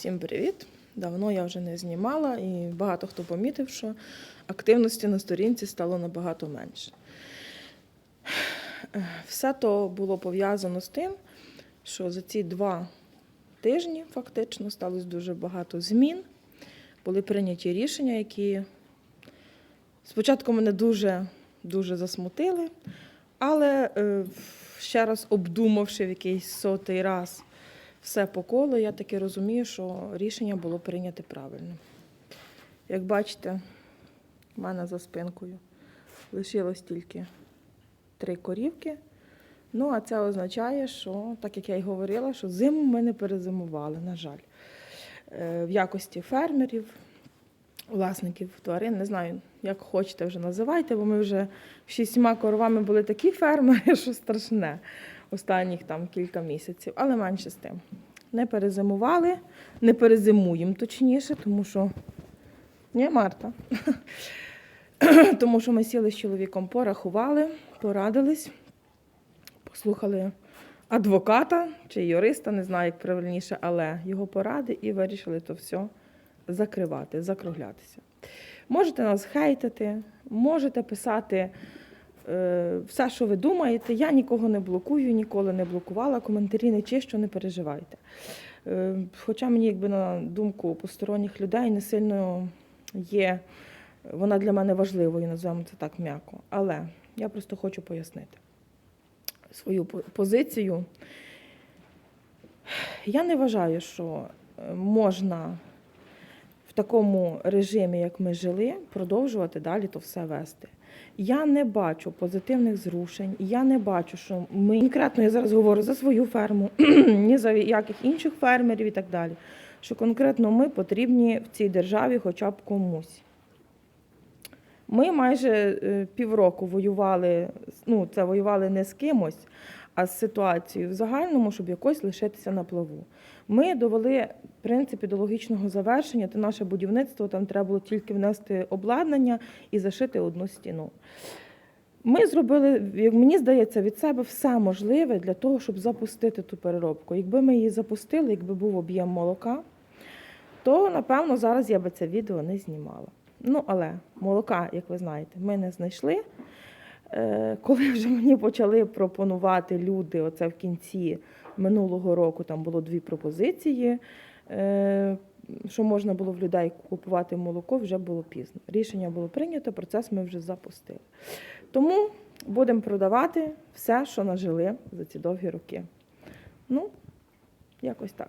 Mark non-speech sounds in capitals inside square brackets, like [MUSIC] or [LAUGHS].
Всім привіт! Давно я вже не знімала, і багато хто помітив, що активності на сторінці стало набагато менше. Все то було пов'язано з тим, що за ці два тижні фактично сталося дуже багато змін. Були прийняті рішення, які спочатку мене дуже, дуже засмутили, але е, ще раз обдумавши в якийсь сотий раз все по колу, я таки розумію, що рішення було прийнято правильно. Як бачите, в мене за спинкою лишилось тільки три корівки. Ну, а це означає, що, так як я й говорила, що зиму ми не перезимували, на жаль. Е, В якості фермерів, власників тварин, не знаю, як хочете вже називайте, бо ми вже шістьма коровами були такі фермери, [LAUGHS] що страшне останніх там кілька місяців, але менше з тим. Не перезимували, не перезимуємо точніше, тому що. Ні, Марта. [LAUGHS] тому що ми сіли з чоловіком, порахували, порадились, послухали адвоката чи юриста, не знаю, як правильніше, але його поради і вирішили то все закривати, закруглятися. Можете нас хейтити, можете писати все, що ви думаєте. Я нікого не блокую, ніколи не блокувала, коментарі не чищу, не переживайте. Е, хоча мені, якби на думку посторонніх людей, не сильно є, вона для мене важливою, називаємо це так м'яко. Але я просто хочу пояснити свою позицію. Я не вважаю, що е, можна в такому режимі, як ми жили, продовжувати далі то все вести. Я не бачу позитивних зрушень, я не бачу, що ми конкретно я зараз говорю за свою ферму, [CLEARS THROAT] ні за яких інших фермерів і так далі. Що конкретно ми потрібні в цій державі хоча б комусь. Ми майже е, півроку воювали, ну це воювали не з кимось, а з ситуацією в загальному, щоб якось лишитися на плаву. Ми довели в принципі до логічного завершення. Це наше будівництво, там треба було тільки внести обладнання і зашити одну стіну. Ми зробили, як мені здається, від себе все можливе для того, щоб запустити ту переробку. Якби ми її запустили, якби був об'єм молока, то напевно зараз я би це відео не знімала. Ну, але молока, як ви знаєте, ми не знайшли. Е, Коли вже мені почали пропонувати люди, оце в кінці минулого року там було дві пропозиції, е, що можна було в людей купувати молоко, вже було пізно. Рішення було прийнято, процес ми вже запустили. Тому будемо продавати все, що нажили за ці довгі роки. Ну, якось так.